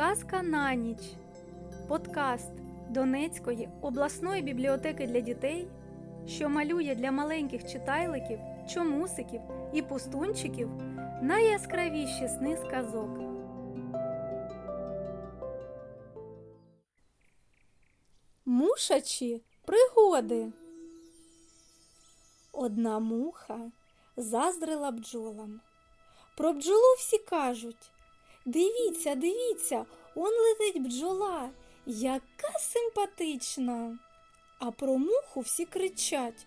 Казка на ніч. Подкаст Донецької обласної бібліотеки для дітей, що малює для маленьких читайликів, чомусиків і пустунчиків найяскравіші сни з казок. Мушачі пригоди. Одна муха заздрила бджолам. Про бджолу всі кажуть. Дивіться, дивіться, он летить бджола, яка симпатична. А про муху всі кричать.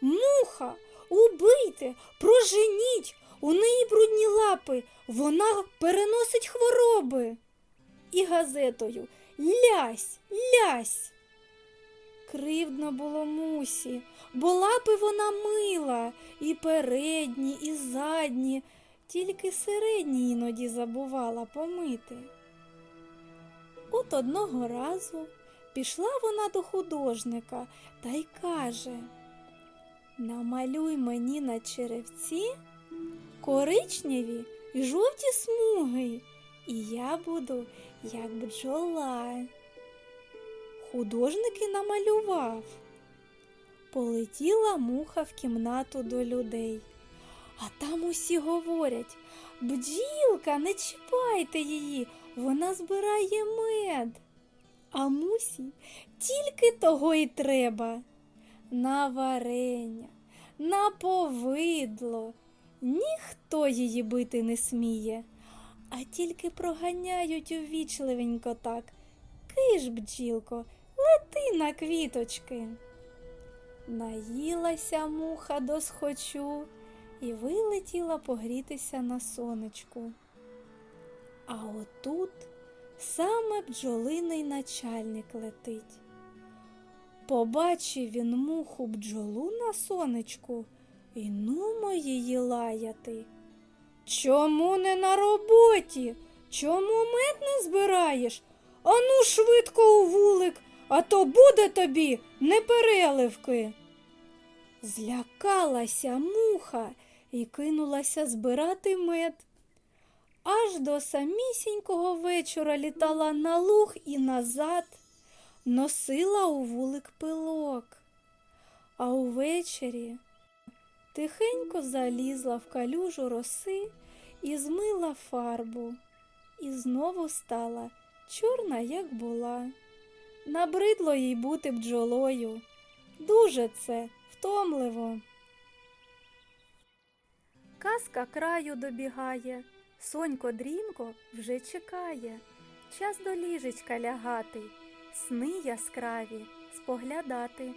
Муха, убийте, проженіть, у неї брудні лапи, вона переносить хвороби. І газетою. Лясь, лясь. Кривдно було мусі, бо лапи вона мила, і передні, і задні, тільки середні іноді забувала помити. От одного разу пішла вона до художника та й каже Намалюй мені на черевці коричневі й жовті смуги, і я буду як бджола. Художник і намалював. Полетіла муха в кімнату до людей. А там усі говорять бджілка, не чіпайте її, вона збирає мед. А мусі тільки того й треба. На варення, на повидло. Ніхто її бити не сміє, а тільки проганяють увічливенько так. Киш, бджілко, лети на квіточки. Наїлася муха досхочу і вилетіла погрітися на сонечку. А отут саме бджолиний начальник летить. Побачив він муху бджолу на сонечку і нумо її лаяти. Чому не на роботі? Чому мед не збираєш? Ану швидко у вулик, а то буде тобі непереливки. Злякалася муха і кинулася збирати мед. Аж до самісінького вечора літала на луг і назад, носила у вулик пилок. А увечері тихенько залізла в калюжу роси і змила фарбу, і знову стала чорна, як була. Набридло їй бути бджолою. Дуже це втомливо. Казка краю добігає, сонько дрімко вже чекає. Час до ліжечка лягати, сни яскраві споглядати.